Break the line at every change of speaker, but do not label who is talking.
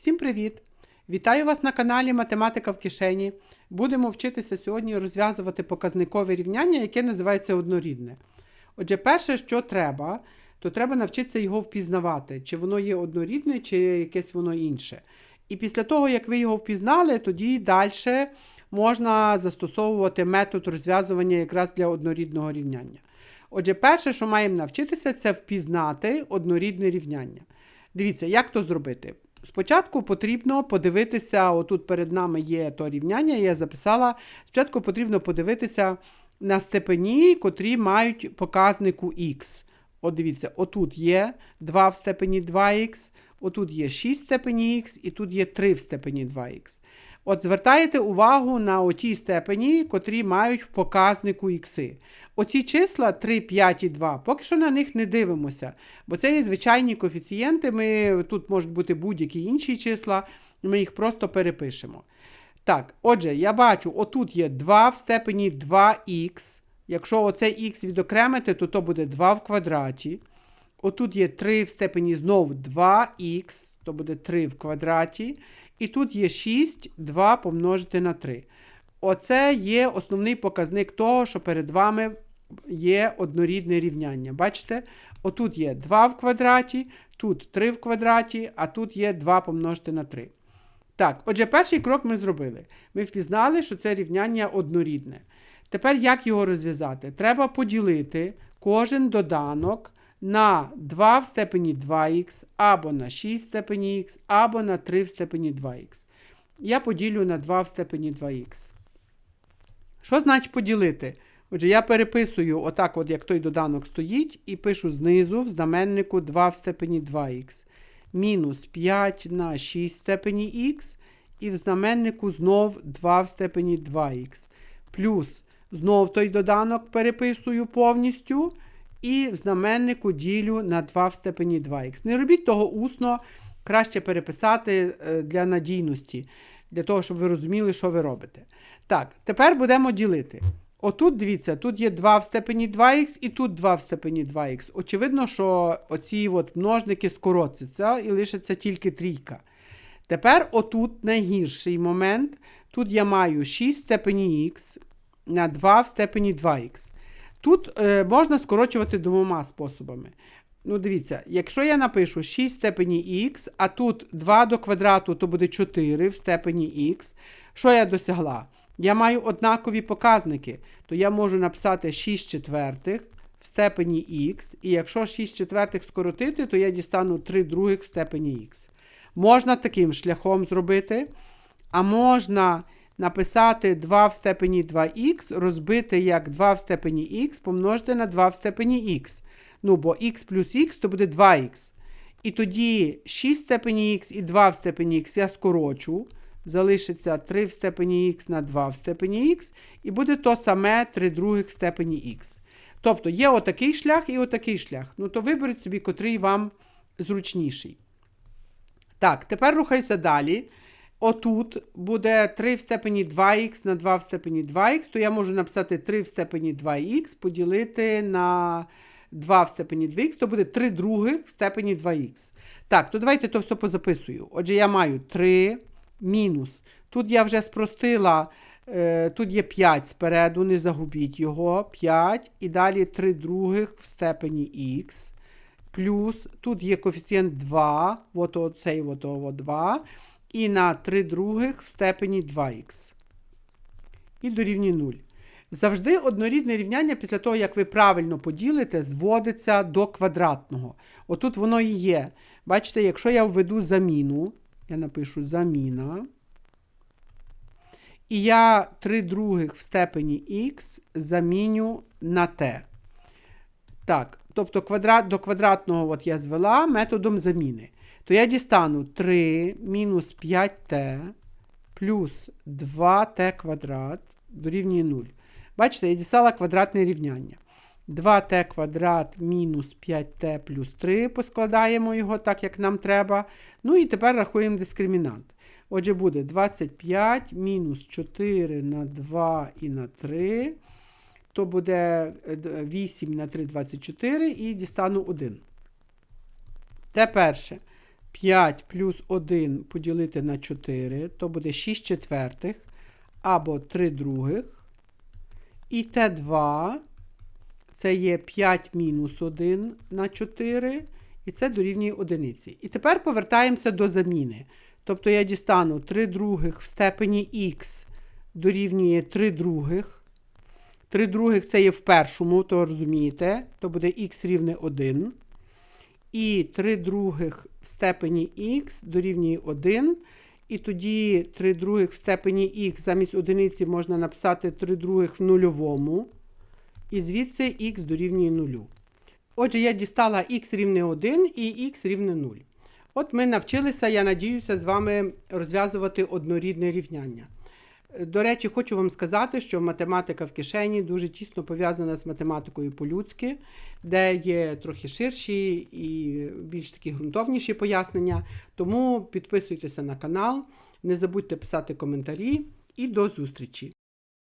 Всім привіт! Вітаю вас на каналі Математика в кишені. Будемо вчитися сьогодні розв'язувати показникове рівняння, яке називається однорідне. Отже, перше, що треба, то треба навчитися його впізнавати, чи воно є однорідне, чи якесь воно інше. І після того, як ви його впізнали, тоді далі можна застосовувати метод розв'язування якраз для однорідного рівняння. Отже, перше, що маємо навчитися, це впізнати однорідне рівняння. Дивіться, як то зробити. Спочатку потрібно подивитися, отут перед нами є то рівняння, я записала. Спочатку потрібно подивитися на степені, котрі мають показнику х. От дивіться, отут є 2 в степені 2х, отут є 6 в степені х, і тут є 3 в степені 2х. От звертаєте увагу на оті степені, котрі мають в показнику ікси. Оці числа 3, 5 і 2, поки що на них не дивимося, бо це є звичайні коефіцієнти, ми, тут можуть бути будь-які інші числа, ми їх просто перепишемо. Так, отже, я бачу, отут є 2 в степені 2х. Якщо оце х відокремити, то то буде 2 в квадраті. Отут є 3 в степені знову 2х, то буде 3 в квадраті. І тут є 6, 2 помножити на 3. Оце є основний показник того, що перед вами є однорідне рівняння. Бачите? Отут є 2 в квадраті, тут 3 в квадраті, а тут є 2 помножити на 3. Так, отже, перший крок ми зробили. Ми впізнали, що це рівняння однорідне. Тепер як його розв'язати? Треба поділити кожен доданок на 2 в степені 2х, або на 6 в степені х, або на 3 в степені 2х. Я поділю на 2 в степені 2х. Що значить поділити? Отже, я переписую отак, от як той доданок стоїть, і пишу знизу в знаменнику 2 в степені 2х. Мінус 5 на 6 в степені х, і в знаменнику знов 2 в степені 2х. Плюс знов той доданок переписую повністю. І знаменнику ділю на 2 в степені 2х. Не робіть того усно, краще переписати е, для надійності, для того, щоб ви розуміли, що ви робите. Так, тепер будемо ділити. Отут, дивіться, тут є 2 в степені 2х і тут 2 в степені 2х. Очевидно, що оці от множники скоротяться і лишиться тільки трійка. Тепер отут найгірший момент. Тут я маю 6 в степені х на 2 в степені 2х. Тут е, можна скорочувати двома способами. Ну, дивіться, якщо я напишу 6 в степені х, а тут 2 до квадрату, то буде 4 в степені х. Що я досягла? Я маю однакові показники, то я можу написати 6 четвертих в степені х, і якщо 6 четвертих скоротити, то я дістану 3 других в степені х. Можна таким шляхом зробити, а можна написати 2 в степені 2х, розбити як 2 в степені х помножити на 2 в степені х. Ну, бо х плюс х то буде 2х. І тоді 6 в степені х і 2 в степені х я скорочу. Залишиться 3 в степені х на 2 в степені х, і буде то саме 3 других в степені х. Тобто є отакий шлях і отакий шлях. Ну, то виберіть собі, котрий вам зручніший. Так, тепер рухайся далі. Отут буде 3 в степені 2х на 2 в степені 2х, то я можу написати 3 в степені 2х поділити на 2 в степені 2х, то буде 3 других в степені 2х. Так, то давайте то все позаписую. Отже, я маю 3 мінус. Тут я вже спростила, е, тут є 5 спереду, не загубіть його. 5 і далі 3 других в степені х. Плюс тут є коефіцієнт 2, от оцей от, от 2 і на 3 других в степені 2х. І дорівнює 0. Завжди однорідне рівняння після того, як ви правильно поділите, зводиться до квадратного. Отут воно і є. Бачите, якщо я введу заміну, я напишу заміна. І я 3 других в степені х заміню на t. Так, тобто квадрат, до квадратного от я звела методом заміни то я дістану 3 мінус 5t плюс 2t квадрат дорівнює 0. Бачите, я дістала квадратне рівняння. 2t квадрат мінус 5t плюс 3. Поскладаємо його так, як нам треба. Ну і тепер рахуємо дискримінант. Отже, буде 25 мінус 4 на 2 і на 3. То буде 8 на 3 24 і дістану 1. Те перше. 5 плюс 1 поділити на 4, то буде 6 четвертих або 3 других. І Т2 це є 5 мінус 1 на 4, і це дорівнює одиниці. І тепер повертаємося до заміни. Тобто я дістану 3 других в степені х дорівнює 3 других. 3 других це є в першому, то розумієте, то буде х рівне 1. І 3 других в степені х дорівнює 1. І тоді 3 других в степені х замість одиниці можна написати 3 других в нульовому. І звідси х дорівнює 0. Отже, я дістала х рівне 1 і х рівне 0. От ми навчилися, я надіюся, з вами розв'язувати однорідне рівняння. До речі, хочу вам сказати, що математика в кишені дуже тісно пов'язана з математикою по-людськи, де є трохи ширші і більш такі ґрунтовніші пояснення. Тому підписуйтеся на канал, не забудьте писати коментарі і до зустрічі!